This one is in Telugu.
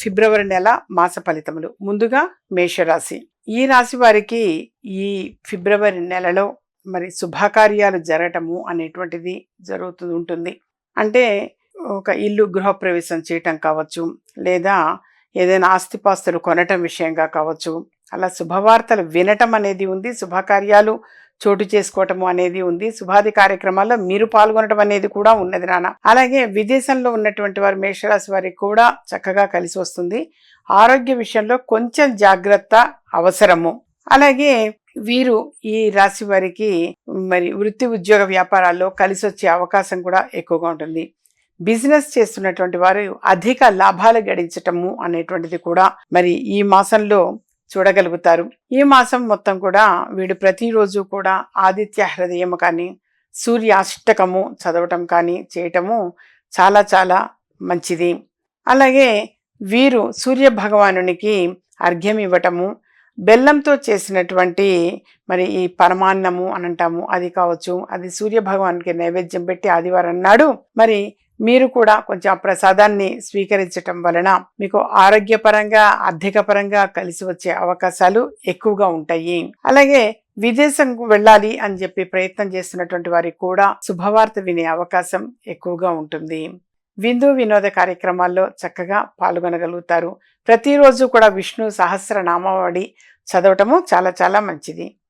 ఫిబ్రవరి నెల మాస ఫలితములు. ముందుగా మేషరాశి. ఈ రాశి వారికి ఈ ఫిబ్రవరి నెలలో మరి శుభకార్యాలు జరగటము అనేటువంటిది జరుగుతూ ఉంటుంది. అంటే ఒక ఇల్లు గృహప్రవేశం చేయటం కావచ్చు లేదా ఏదైనా ఆస్తిపాస్తులు కొనటం విషయంగా కావచ్చు అలా శుభవార్తలు వినటం అనేది ఉంది. శుభకార్యాలు చోటు చేసుకోవటము అనేది ఉంది. శుభాది కార్యక్రమాల్లో మీరు పాల్గొనడం అనేది కూడా ఉన్నది నాన్న. అలాగే విదేశంలో ఉన్నటువంటి వారు మేషరాశి వారికి కూడా చక్కగా కలిసి వస్తుంది. ఆరోగ్య విషయంలో కొంచెం జాగ్రత్త అవసరము. అలాగే వీరు ఈ రాశి వారికి మరి వృత్తి ఉద్యోగ వ్యాపారాల్లో కలిసి వచ్చే అవకాశం కూడా ఎక్కువగా ఉంటుంది. బిజినెస్ చేస్తున్నటువంటి వారు అధిక లాభాలు గడించటము అనేటువంటిది కూడా మరి ఈ మాసంలో చూడగలుగుతారు. ఈ మాసం మొత్తం కూడా వీడు ప్రతిరోజు కూడా ఆదిత్య హృదయము కానీ సూర్యాష్టకము చదవటం కానీ చేయటము చాలా చాలా మంచిది. అలాగే వీరు సూర్య భగవానునికి అర్ఘ్యం ఇవ్వటము బెల్లంతో చేసినటువంటి మరి ఈ పరమాన్నము అని అంటాము. అది కావచ్చు అది సూర్య భగవానికి నైవేద్యం పెట్టి ఆదివారం నాడు మరి మీరు కూడా కొంచెం ఆ ప్రసాదాన్ని స్వీకరించటం వలన మీకు ఆరోగ్యపరంగా ఆర్థిక పరంగా కలిసి వచ్చే అవకాశాలు ఎక్కువగా ఉంటాయి. అలాగే విదేశంకు వెళ్ళాలి అని చెప్పి ప్రయత్నం చేస్తున్నటువంటి వారికి కూడా శుభవార్త వినే అవకాశం ఎక్కువగా ఉంటుంది. విందు వినోద కార్యక్రమాల్లో చక్కగా పాల్గొనగలుగుతారు. ప్రతిరోజు కూడా విష్ణు సహస్రనామావళి చదవటము చాలా చాలా మంచిది.